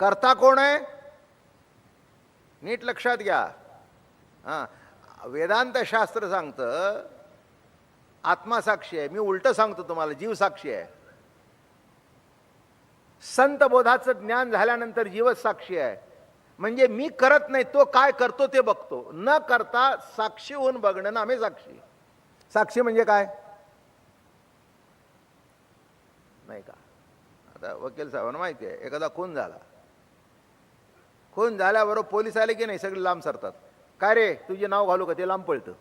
करता कोण आहे? नीट लक्षात घ्या. हां. वेदांत शास्त्र सांगतं आत्मासाक्षी आहे. मी उलटं सांगतो तुम्हाला जीवसाक्षी आहे. संत बोधाचं ज्ञान झाल्यानंतर जीवच साक्षी आहे. म्हणजे मी करत नाही तो काय करतो ते बघतो. न करता साक्षी होऊन बघणं ना आम्ही साक्षी. साक्षी म्हणजे काय? नाही का? आता वकील साहेबांना माहिती आहे एखादा खून झाला. खून झाल्याबरोबर पोलीस आले की नाही? सगळे लांब सरतात. काय रे? तुझे नाव घालू का? ते लांब पळतं.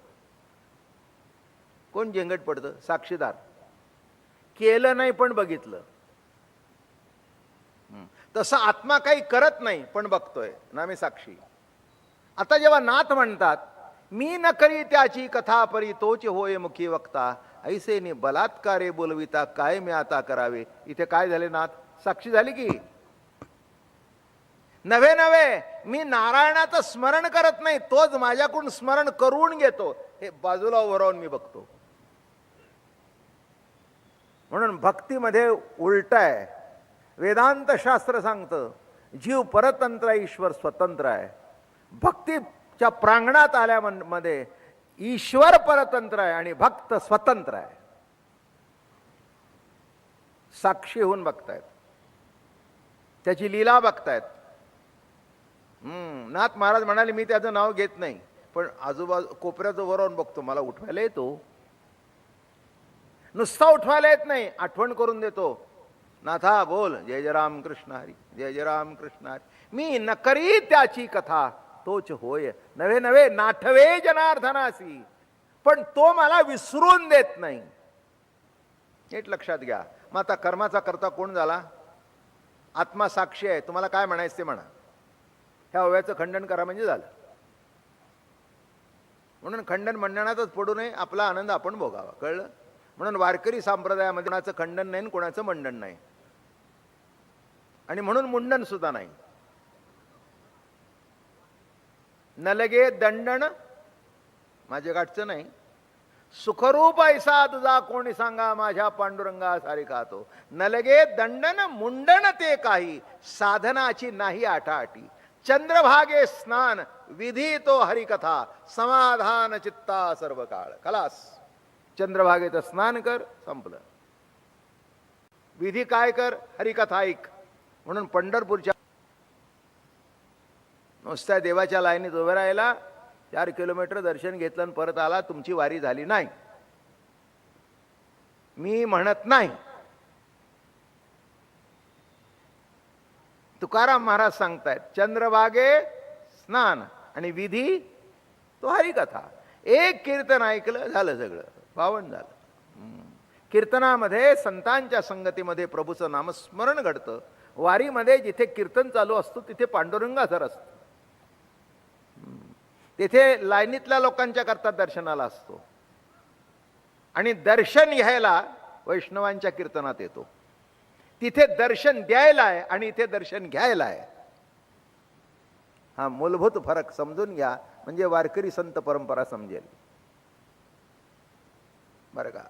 कोण झेंगट पडतं? साक्षीदार. केलं नाही पण बघितलं. तसं आत्मा काही करत नाही पण बघतोय ना मी साक्षी. आता जेव्हा नाथ म्हणतात मी न करी त्याची कथा परी तोच होय मुखी वक्ता. ऐसे नि बलात्कारे बोलविता काय मी आता करावे? इथे काय झाले नाथ? साक्षी झाली की? नव्हे नव्हे. मी नारायणाचं स्मरण करत नाही तोच माझ्याकडून स्मरण करून घेतो. हे बाजूला उभं राहून मी बघतो. म्हणून भक्तीमध्ये उलट आहे. वेदांत शास्त्र सांगतं जीव परतंत्र आहे, ईश्वर स्वतंत्र आहे. भक्तीच्या प्रांगणात आल्यामध्ये ईश्वर परतंत्र आहे आणि भक्त स्वतंत्र आहे. साक्षी होऊन बघतायत. त्याची लीला बघतायत. नाथ महाराज म्हणाले मी त्याचं नाव घेत नाही पण आजूबाजू कोपऱ्याचं वरून बघतो मला उठवायला येतो. नुसता उठवायला येत नाही आठवण करून देतो. नाथा बोल जय जय राम कृष्ण हरी जय जय राम कृष्ण हरी. मी न त्याची कथा तोच होय नवे नवे नाठवे जनार्दनासी. पण तो मला विसरून देत नाही. नीट लक्षात घ्या. मग आता कर्माचा करता कोण झाला? आत्मा साक्षी आहे. तुम्हाला काय म्हणायचं ते म्हणा. ह्या ओव्याचं खंडन करा म्हणजे झालं. म्हणून खंडन मंडणातच पडू नये आपला आनंद आपण भोगावा. कळलं? म्हणून वारकरी संप्रदायामध्ये कोणाचं खंडन नाही आणि कोणाचं मंडन नाही. आणि म्हणून मुंडन सुद्धा नाही. न लगे दंडन माझ्या गाठचं नाही. सुखरूप ऐसा तुझा कोणी सांगा माझ्या पांडुरंगा सारी खातो. न लगे दंडन मुंडन ते काही. साधनाची नाही आठाआटी चंद्रभागे स्नान विधी तो हरिकथा समाधान चित्ता सर्व काळ खलास. चंद्रभागेचं स्नान कर संपलं. विधी काय कर? हरिकथा ऐक. म्हणून पंढरपूरच्या नुसत्या देवाच्या लाईनीत उभं राहिला चार किलोमीटर दर्शन घेतलं आणि परत आला तुमची वारी झाली नाही. मी म्हणत नाही. तुकाराम महाराज सांगतायत चंद्रभागे स्नान आणि विधी तो हरिकथा. एक कीर्तन ऐकलं झालं सगळं पावन झालं. कीर्तनामध्ये संतांच्या संगतीमध्ये प्रभूचं नामस्मरण घडतं. वारीमध्ये जिथे कीर्तन चालू असतो तिथे पांडुरंगाधर असतो. तिथे लाईनीतल्या लोकांच्या करता दर्शनाला असतो. आणि दर्शन घ्यायला वैष्णवांच्या कीर्तनात येतो. तिथे दर्शन द्यायला आहे आणि इथे दर्शन घ्यायला आहे हा मूलभूत फरक समजून घ्या म्हणजे वारकरी संत परंपरा समजेल. बरं का?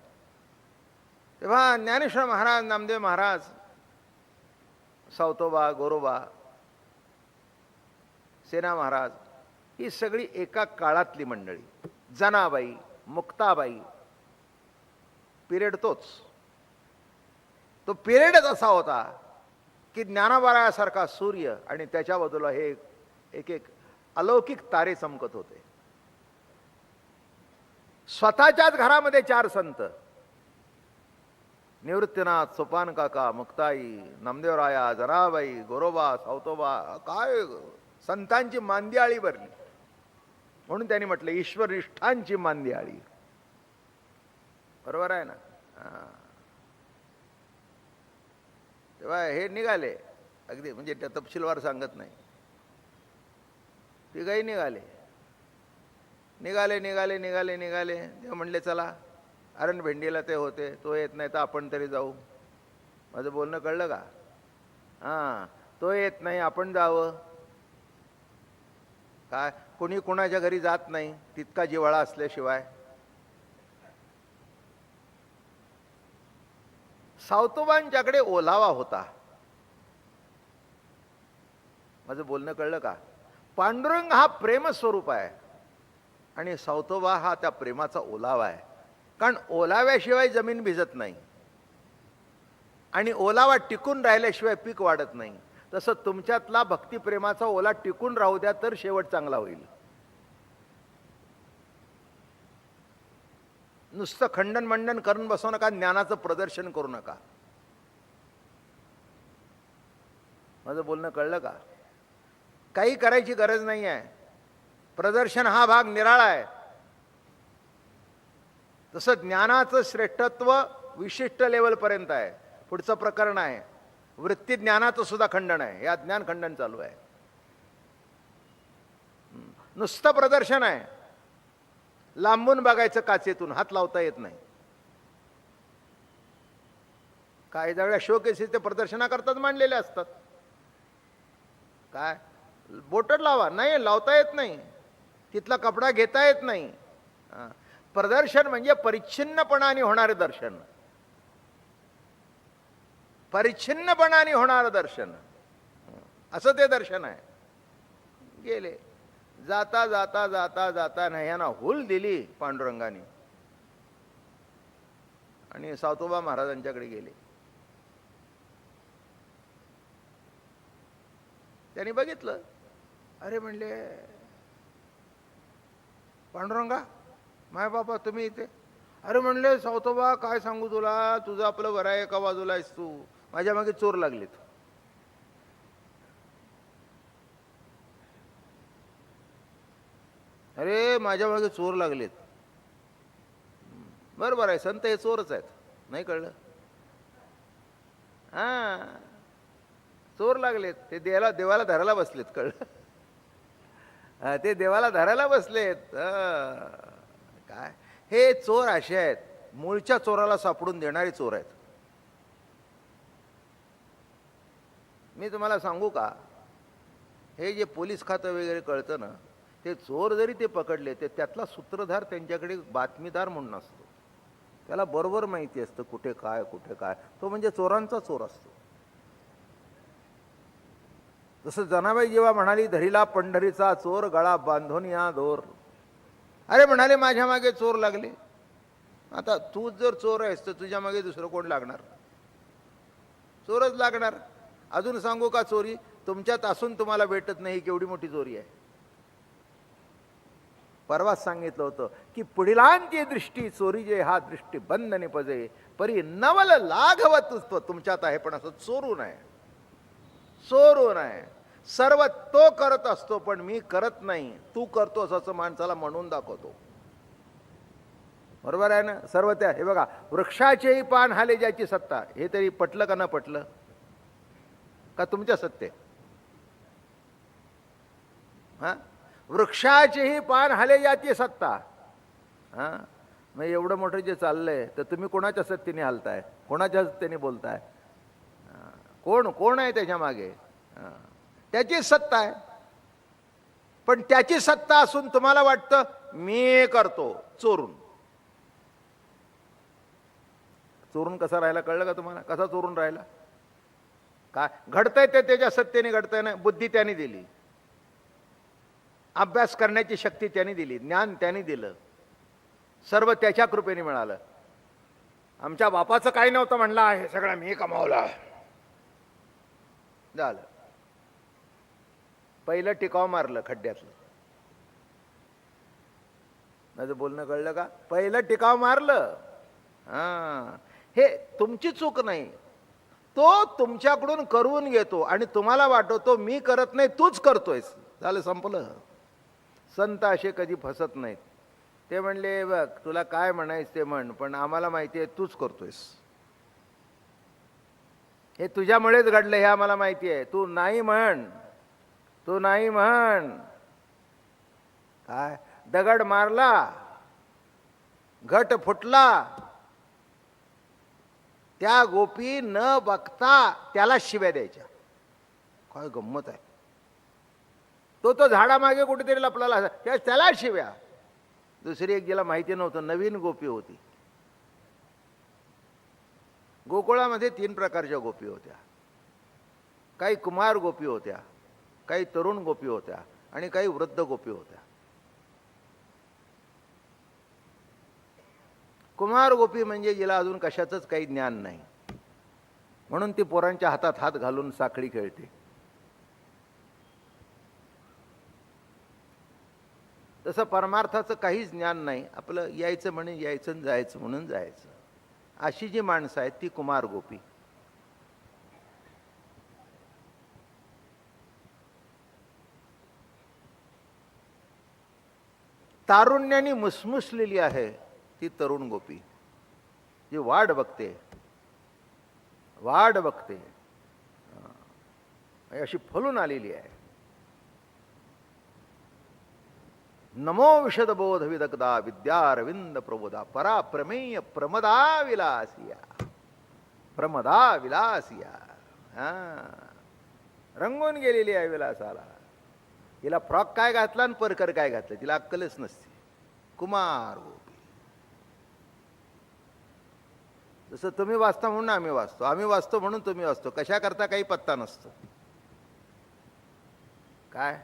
तेव्हा ज्ञानेश्वर महाराज नामदेव महाराज सावतोबा गोरोबा सेना महाराज ही सगळी एका काळातली मंडळी. जनाबाई मुक्ताबाई पिरियड तोच. तो पिरियडच असा होता की ज्ञानाबारायासारखा सूर्य आणि त्याच्या बाजूला हे एक एक अलौकिक तारे चमकत होते. स्वतःच्याच घरामध्ये चार संत. निवृत्तीनाथ सोपान काका मुक्ताई नामदेवराया जनाबाई गोरोबा सावतोबा काय संतांची मांदियाळी भरली. म्हणून त्यांनी म्हटलं ईश्वर निष्ठांची मांदियाळी. बरोबर आहे ना? तेव्हा हे निघाले. अगदी म्हणजे त्या तपशीलवार सांगत नाही. तिघही निघाले. निघाले निघाले निघाले निघाले. तेव्हा म्हणले चला अरण भेंडीला ते होते. तो येत नाही तर आपण तरी जाऊ. माझं बोलणं कळलं का? हां तो येत नाही आपण जावं. काय? कोणी कोणाच्या घरी जात नाही तितका जिव्हाळा असल्याशिवाय. सावतोबांच्याकडे ओलावा होता. माझं बोलणं कळलं का? पांडुरंग हा प्रेमस्वरूप आहे आणि सावतोबा हा त्या प्रेमाचा ओलावा आहे. कारण ओलाव्याशिवाय जमीन भिजत नाही. आणि ओलावा टिकून राहिल्याशिवाय पीक वाढत नाही. तसं तुमच्यातला भक्तिप्रेमाचा ओला टिकून राहू द्या तर शेवट चांगला होईल. नुसतं खंडन मंडन करून बसू नका ज्ञानाचं प्रदर्शन करू नका. माझं बोलणं कळलं का? काही करायची गरज नाही आहे. प्रदर्शन हा भाग निराळा आहे. तसं ज्ञानाचं श्रेष्ठत्व विशिष्ट लेवलपर्यंत आहे. पुढचं प्रकरण आहे. वृत्ती ज्ञानाचं सुद्धा खंडन आहे. या ज्ञान खंडन चालू आहे. नुसतं प्रदर्शन आहे. लांबून बघायचं काचेतून हात लावता येत नाही. काही दगड्या शोकेसेस ते प्रदर्शनाकरताच मांडलेले असतात. काय? बोटड लावा. नाही लावता येत नाही. तिथला कपडा घेता येत नाही. प्रदर्शन म्हणजे परिच्छिन्नपणाने होणारे दर्शन. परिच्छिन्नपणाने होणारं दर्शन. असं ते दर्शन आहे. गेले. जाता जाता जाता जाता नह्याना हुल दिली पांडुरंगाने. आणि सावतोबा महाराजांच्याकडे गेले. त्यांनी बघितलं. अरे म्हणले पांडुरंगा माय बापा तुम्ही इथे? अरे म्हणले सावतोबा काय सांगू तुला? तुझं आपलं बरं आहे एका बाजूला आहेस तू. माझ्या मागे चोर लागलेत. अरे माझ्या मागे चोर लागलेत. बरोबर आहे संत हे चोरच आहेत. नाही कळलं? हां. चोर लागलेत. ते देवाला देवाला धरायला बसलेत कळलं? ते देवाला धरायला बसलेत. काय? हे चोर असे आहेत. मूळच्या चोराला सापडून देणारे चोर आहेत. मी तुम्हाला सांगू का? हे जे पोलीस खातं वगैरे कळतं ना ते चोर जरी ते पकडले ते त्यातला सूत्रधार त्यांच्याकडे बातमीदार म्हणून असतो. त्याला बरोबर माहिती असतं कुठे काय कुठे काय. तो म्हणजे चोरांचा चोर असतो. जसं जनाबाई जेव्हा म्हणाली धरीला पंढरीचा चोर गळा बांधून या दोर. अरे म्हणाले माझ्या मागे चोर लागले. आता तूच जर चोर आहेस तर तुझ्या मागे दुसरं कोण लागणार? चोरच लागणार. अजून सांगू का चोरी? तुमच्यात असून तुम्हाला भेटत नाही ही केवढी मोठी चोरी आहे. परवाच सांगितलं होतं की पुढिलांची दृष्टी चोरी जे हा दृष्टी बंद निपजे. परी नवल लाघवत तुमच्यात आहे पण असं चोरू नये. चोरू नये. सर्व तो करत असतो पण मी करत नाही. तू करतोस असं माणसाला म्हणून दाखवतो. बरोबर आहे ना? सर्व त्या हे बघा वृक्षाचेही पान हाले ज्याची सत्ता. हे तरी पटलं का न पटलं? का तुमच्या सत्य हा? वृक्षाचेही पान हाले याची सत्ता. हा? मग एवढं मोठं जे चाललंय तर तुम्ही कोणाच्या सत्तेने हालताय? कोणाच्या सत्तेने बोलताय? कोण कोण आहे त्याच्यामागे? त्याची सत्ता आहे. पण त्याची सत्ता असून तुम्हाला वाटतं मी करतो चोरून. चोरून कसा राहिला कळलं का तुम्हाला? कसा चोरून राहिला? काय घडतंय ते त्याच्या सत्तेने घडतंय ना बुद्धी त्याने दिली. अभ्यास करण्याची शक्ती त्यांनी दिली ज्ञान त्यांनी दिलं. सर्व त्याच्या कृपेने मिळालं. आमच्या बापाचं काही नव्हतं म्हणला हे सगळं मी कमावला. झालं. पहिलं टिकाव मारलं खड्ड्यातलं. माझं बोलणं कळलं का? पहिलं टिकाव मारलं. हा. हे तुमची चूक नाही. तो तुमच्याकडून करून घेतो आणि तुम्हाला वाटवतो मी करत नाही तूच करतोयस. झालं संपलं. संत असे कधी फसत नाहीत. ते म्हणले बघ तुला काय म्हणायचं ते म्हण पण आम्हाला माहिती आहे तूच करतोयस. हे तुझ्यामुळेच घडलं हे आम्हाला माहिती आहे. तू नाही म्हण तू नाही म्हण. काय? दगड मारला घट फुटला. त्या गोपी न बघता त्याला शिव्या द्यायच्या. काय गंमत आहे. तो तो झाडामागे कुठेतरी लपलेला त्या त्याला शिव्या. दुसरी एक जिला माहिती नव्हतं नवीन गोपी होती. गोकुळामध्ये तीन प्रकारच्या गोपी होत्या. काही कुमार गोपी होत्या काही तरुण गोपी होत्या आणि काही वृद्ध गोपी होत्या. कुमार गोपी म्हणजे जिला अजून कशाचंच काही ज्ञान नाही. म्हणून ती पोरांच्या हातात हात घालून साखळी खेळते. तसं परमार्थाचं काहीच ज्ञान नाही. आपलं यायचं म्हणून यायचं आणि जायचं म्हणून जायचं. अशी जी माणसं आहेत ती कुमार गोपी. तारुण्याने मुसमुसलेली आहे ती तरुण गोपी. जी वाढ बघते. वाढ बघते. अशी फलून आलेली आहे. नमो विशद बोध विदग्धा विद्यारविंद प्रबोधा परा प्रमेय प्रमदा विलासिया प्रमदा विलासिया हा. रंगून गेलेली आहे विलासाला. हिला फ्रॉक काय घातला आणि परकर काय घातलं? तिला अक्कलच नसते. कुमार जसं तुम्ही वाचता म्हणून आम्ही वाचतो. आम्ही वाचतो म्हणून तुम्ही वाचतो. कशा करता काही पत्ता नसतो. काय?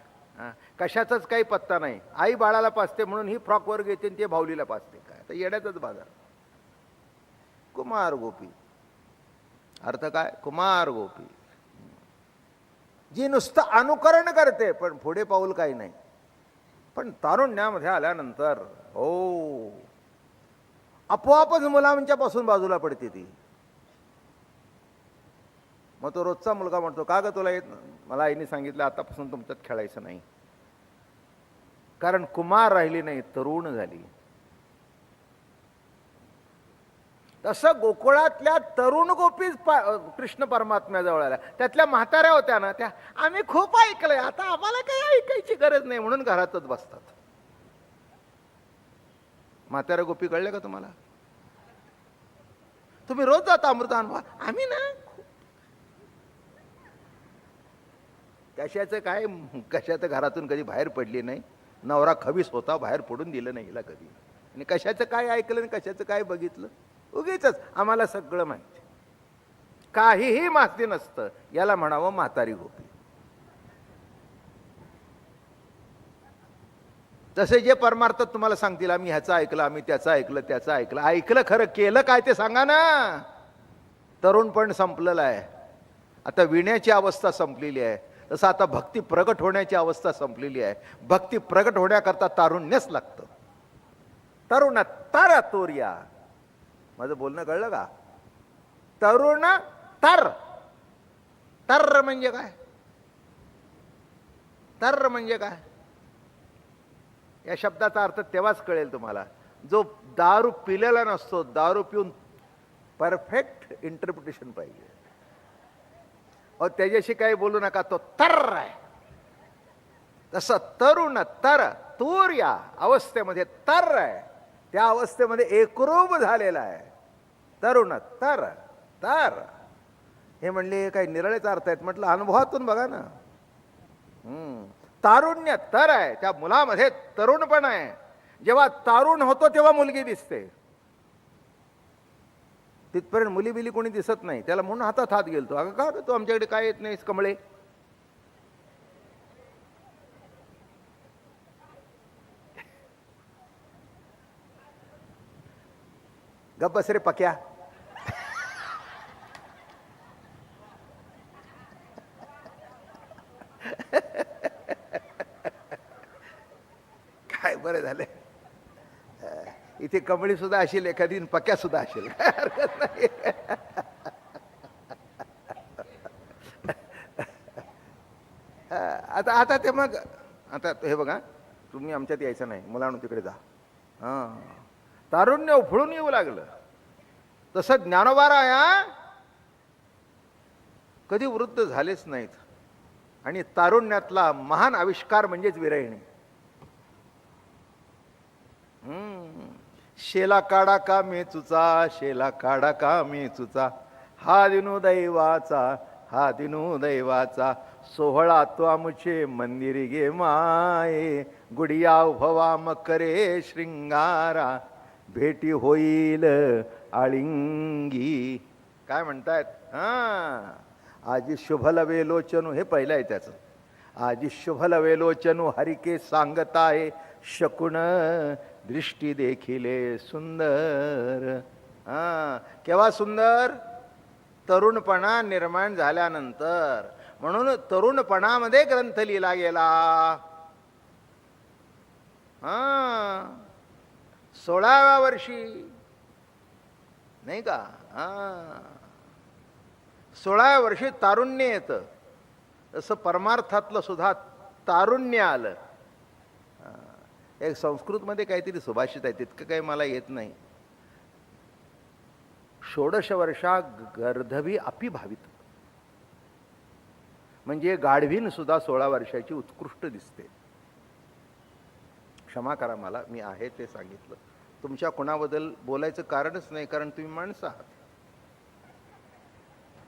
कशाचाच काही पत्ता नाही. आई बाळाला पाचते म्हणून ही फ्रॉकवर घेते आणि ते भाऊलीला पाचते काय? तर येण्याचाच बाजार. कुमार गोपी. अर्थ काय? कुमार गोपी. जी नुसतं अनुकरण करते पण पुढे पाऊल काही नाही. पण तारुण्यामध्ये आल्यानंतर हो. आपोआपच मुलांच्या पासून बाजूला पडते ती. मग तो रोजचा मुलगा म्हणतो का ग तुला येत मला आईने सांगितलं आतापासून तुमच्यात खेळायचं नाही. कारण कुमार राहिली नाही तरुण झाली. तसं गोकुळातल्या तरुण गोपीच पा- कृष्ण परमात्म्याजवळ आल्या. त्यातल्या म्हाताऱ्या होत्या ना त्या आम्ही खूप ऐकलंय. आता आम्हाला काही ऐकायची गरज नाही म्हणून घरातच बसतात. म्हाताऱ्या गोपी कळल्या का तुम्हाला? तुम्ही रोज जाता अमृत आम्ही ना कशाचं काय कशाचं घरातून कधी बाहेर पडली नाही नवरा खवीस होता बाहेर पडून दिलं नाही हिला कधी. आणि कशाचं काय ऐकलं आणि कशाचं काय बघितलं? उगीच आम्हाला सगळं माहिती. काहीही माहिती नसतं याला म्हणावं म्हातारी गोपी. तसे जे परमार्थात तुम्हाला सांगतील आम्ही ह्याचं ऐकलं आम्ही त्याचं ऐकलं त्याचं ऐकलं. ऐकलं खरं केलं काय ते सांगा ना. तरुण पण संपलेलं आहे. आता विण्याची अवस्था संपलेली आहे. तसं आता भक्ती प्रगट होण्याची अवस्था संपलेली आहे. भक्ती प्रगट होण्याकरता तारुण्यच लागतं. तरुण तारा तोर्या. माझं बोलणं कळलं का? तरुण तर. तर म्हणजे काय? तर म्हणजे काय? या शब्दाचा अर्थ तेव्हाच कळेल तुम्हाला. जो दारू पिलेला नसतो दारू पिऊन परफेक्ट इंटरप्रिटेशन पाहिजे. अहो त्याच्याशी काही बोलू नका तो तर आहे. तसं तरुण तर तूर या अवस्थेमध्ये तर आहे. त्या अवस्थेमध्ये एकरूप झालेला आहे. तरुण तर तर. हे म्हणले काही निरळेच अर्थ आहेत. म्हटलं अनुभवातून बघा ना. तारुण्य तर आहे. त्या मुलामध्ये तरुण पण आहे. जेव्हा तारुण होतो तेव्हा मुलगी दिसते. तिथपर्यंत मुली बिली कोणी दिसत नाही. त्याला म्हणून हातात हात गेलतो. अगं का तू आमच्याकडे काय येत नाहीस कमळे? गप बस रे पक्या. काय बरं झालं इथे कमळी सुद्धा असेल एखादी आणि पक्या सुद्धा असेल. काय हरकत नाही. आता आता ते मग आता हे बघा तुम्ही आमच्यात यायचं नाही. मुलांना तिकडे जा. हां. तारुण्य उफळून येऊ लागलं. तसं ज्ञानोबाराया कधी वृद्ध झालेच नाहीत. आणि तारुण्यातला महान आविष्कार म्हणजेच विरहिणी शेला काढा का मेचूचा? शेला काढा का मेचूचा? हा दिनू दैवाचा हा दिनू दैवाचा. सोहळा तो आमचे मंदिरी गे माये. गुडिया उभवा मकरे श्रृंगारा. भेटी होईल आळिंगी. काय म्हणतायत? हा. आजी शुभलवे लोचनू हे पहिलं आहे त्याचं. आजी शुभलवे लोचनू हरिके सांगताय शकुण दृष्टी देखिले सुंदर. हां केव्हा सुंदर? तरुणपणा निर्माण झाल्यानंतर. म्हणून तरुणपणामध्ये ग्रंथ लिहिला गेला. हा सोळाव्या वर्षी. नाही का? हा. सोळाव्या वर्षी तारुण्य येतं. तसं परमार्थातलं सुद्धा तारुण्य आलं. एक संस्कृतमध्ये काहीतरी सुभाषित आहे तितकं काही मला येत नाही. षोडश वर्षा गर्धवी अपि भावित म्हणजे गाढवीन सुद्धा सोळा वर्षाची उत्कृष्ट दिसते. क्षमा करा मला मी आहे ते सांगितलं. तुमच्या कुणाबद्दल बोलायचं कारणच नाही कारण तुम्ही माणसं आहात.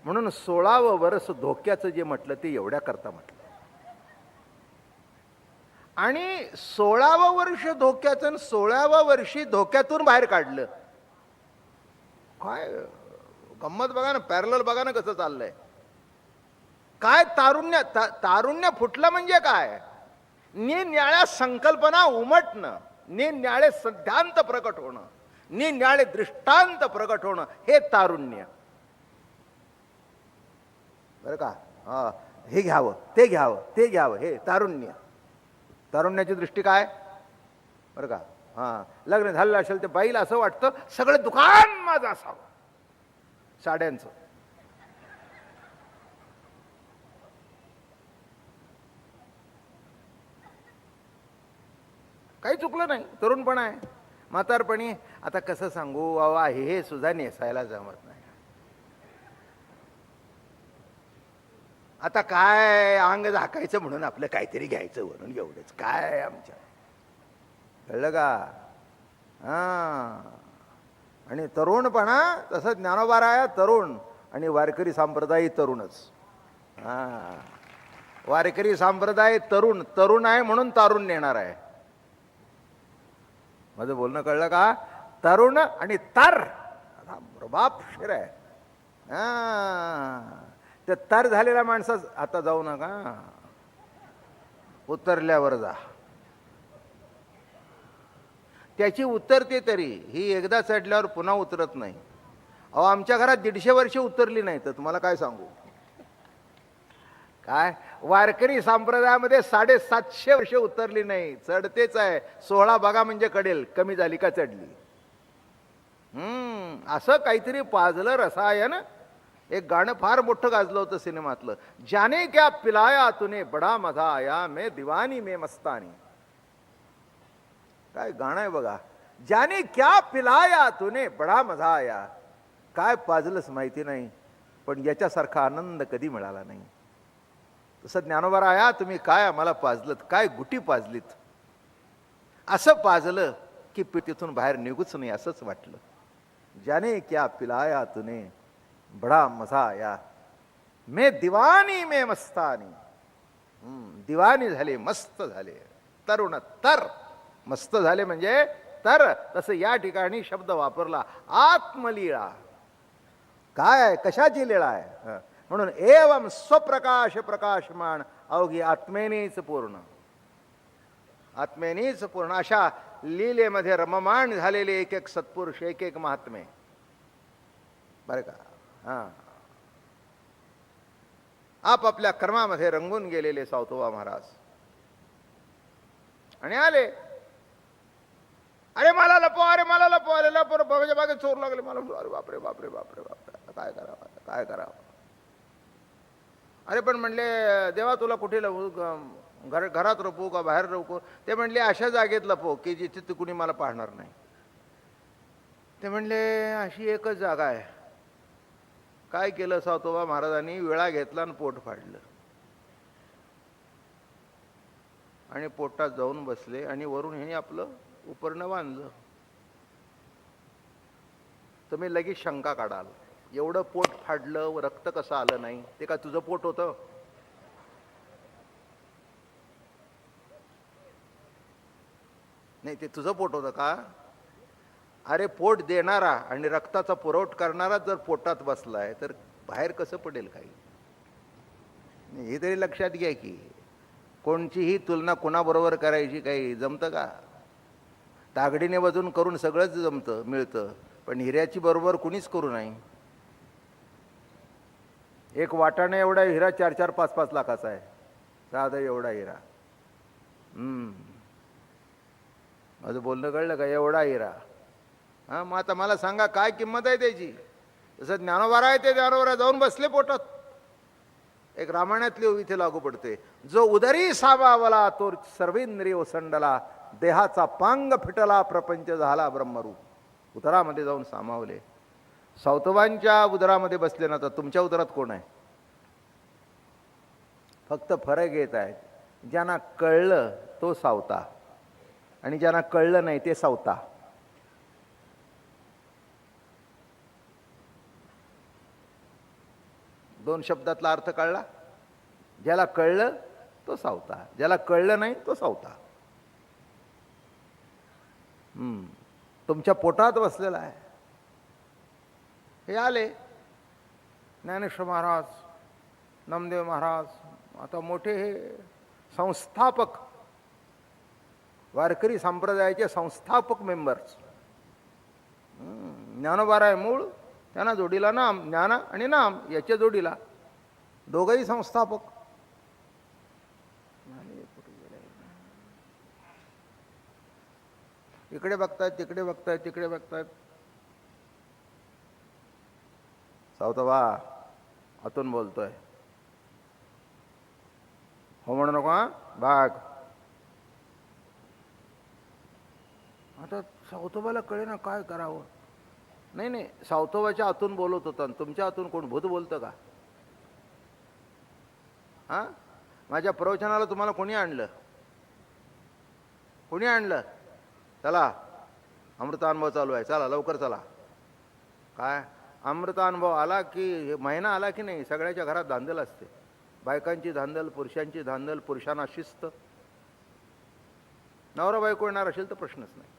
म्हणून सोळावं वर्ष धोक्याचं जे म्हटलं ते एवढ्या करता म्हटलं. आणि सोळावं वर्ष धोक्याचं सोळाव्या वर्षी धोक्यातून बाहेर काढलं. काय गंमत बघा ना पॅरल बघा ना कसं चाललंय. काय तारुण्य ता- तारुण्य फुटलं म्हणजे काय? निन्याळ्या संकल्पना उमटणं निन्याळे सिद्धांत प्रकट होणं निन्याळे दृष्टांत प्रकट होणं हे तारुण्य. बरं का? हा हे घ्यावं ते घ्यावं ते घ्यावं हे तारुण्य. तारुण्याची दृष्टी काय? बरं का? हां. लग्न झालेलं असेल ते बाईला असं वाटतं सगळं दुकान माझं असावं. साड्यांचं. काही चुकलं नाही. तरुणपण आहे. म्हातारपणी आता कसं सांगू? बाबा हे सुद्धा नेसायला जमत नाही. आता काय अंग झाकायचं म्हणून आपलं काहीतरी घ्यायचं म्हणून एवढंच. काय आमच्या? कळलं का? हां. आणि तरुणपणा तसं ज्ञानोबाराया तरुण आणि वारकरी संप्रदाय तरुणच. हां. वारकरी संप्रदाय तरुण तरुण आहे म्हणून तारुण नेणार आहे. माझं बोलणं कळलं का? तरुण आणि तार. बाप शिर आहे. हां. त्या तर झालेल्या माणसाच आता जाऊ नका. उतरल्यावर जा. त्याची उतरते तरी ही एकदा चढल्यावर पुन्हा उतरत नाही. अहो आमच्या घरात दीडशे वर्ष उतरली नाही तर तुम्हाला काय सांगू? काय? वारकरी संप्रदायामध्ये साडेसातशे वर्ष उतरली नाही. चढतेच आहे. सोळा बघा म्हणजे कडेल कमी झाली का चढली. हम्म असं काहीतरी पाजलं रसायन एक गाणं फार मोठं गाजलं होतं सिनेमातलं. ज्याने क्या पिलाया तुने बडा मजा आया मे दिवानी मे मस्तानी. काय गाणं आहे बघा. ज्याने क्या पिलाया तुने बडा मजा आया. काय पाजलंच माहिती नाही पण याच्यासारखा आनंद कधी मिळाला नाही. तसं ज्ञानोबा आया तुम्ही काय आम्हाला पाजलत काय गुटी पाजलीत? असं पाजलं की तिथून बाहेर निघूच नाही असंच वाटलं. ज्याने क्या पिलाया तुने बडा मजा आया। मे दिवानी मे मस्तानी। दिवानी झाले मस्त झाले। तरुण तर मस्त झाले म्हणजे तर तसं या ठिकाणी शब्द वापरला आत्मलीळा। काय आहे? कशाची लीळा आहे? हं. म्हणून एवम स्वप्रकाश प्रकाशमान अवघी आत्मेनेच पूर्ण। आत्मेनेच पूर्ण अशा लीलेमध्ये रममाण झालेले एक एक सत्पुरुष एक एक महात्मे। बरं का? हां. आपापल्या कर्मामध्ये रंगून गेलेले सावतोबा महाराज. आणि आले. अरे मला लपो अरे मला लपो अरे लपो बाबाच्या बागे चोर लागले मला. अरे बापरे बापरे बापरे बापरे. काय करावं काय करावं? अरे पण म्हणले देवा तुला कुठे लपू घर घरात रपू का बाहेर लपू ते म्हणले अशा जागेत लपो की जिथे ते कुणी मला पाहणार नाही. ते म्हणले अशी एकच जागा आहे. काय केलं सावतोबा महाराजांनी? वेळा घेतला आणि पोट फाडलं. आणि पोटात जाऊन बसले आणि वरून हे आपलं उपरणं बांधलं. तुम्ही लगेच शंका काढाल. एवढं पोट फाडलं व रक्त कसं आलं नाही? ते का तुझं पोट होतं? नाही ते तुझं पोट होतं का? अरे पोट देणारा आणि रक्ताचा पुरवठ करणारा जर पोटात बसला आहे तर बाहेर कसं पडेल काही? नाही, हे तरी लक्षात घ्या की कोणचीही तुलना कुणाबरोबर करायची काही जमतं का? तागडीने वजून करून सगळंच जमतं मिळतं पण हिऱ्याची बरोबर कुणीच करू नाही. एक वाटाणे एवढा हिरा चार चार पाच पाच लाखाचा आहे. साधा एवढा हिरा. माझं बोलणं कळलं का? एवढा हिरा. हां मग आता मला सांगा काय किंमत आहे त्याची? जसं ज्ञानोबारा आहे ते ज्ञानोबारा जाऊन बसले पोटात. एक रामायणातली इथे लागू पडते. जो उदरी साबावला तो सर्वेंद्रिय ओसंडला देहाचा पांग फिटला प्रपंच झाला ब्रह्मरूप. उदरामध्ये जाऊन सामावले. सौतवांच्या उदरामध्ये बसले ना तर तुमच्या उदरात कोण आहे? फक्त फरक येत आहेत ज्यांना कळलं तो सावता. आणि ज्यांना कळलं नाही ते सावता. दोन शब्दातला अर्थ कळला? ज्याला कळलं तो सावता. ज्याला कळलं नाही तो सावता. हम्म. तुमच्या पोटात बसलेला आहे. हे आले. ज्ञानेश्वर महाराज नामदेव महाराज आता मोठे हे संस्थापक वारकरी संप्रदायाचे संस्थापक मेंबर्स ज्ञानोबाराय मूळ त्यांना जोडीला नाम ज्ञान आणि नाम याच्या जोडीला. दोघंही संस्थापक. इकडे बघतायत तिकडे बघतायत तिकडे बघतायत. सावतबा आतून बोलतोय. हो म्हणू नको हा? बाग आता सावतोबाला कळे ना काय करावं. नाही नाही सावतोबाच्या आतून बोलत होता. आणि तुमच्या आतून कोण भूत बोलतं का? हां? माझ्या प्रवचनाला तुम्हाला कोणी आणलं? कोणी आणलं? चला अमृतानुभव चालू आहे. चला लवकर चला. काय? अमृतानुभव आला की महिना आला की नाही? सगळ्याच्या घरात धांदल असते. बायकांची धांदल पुरुषांची धांदल पुरुषांना शिस्त. नवरा बायको येणार असेल तर प्रश्नच नाही.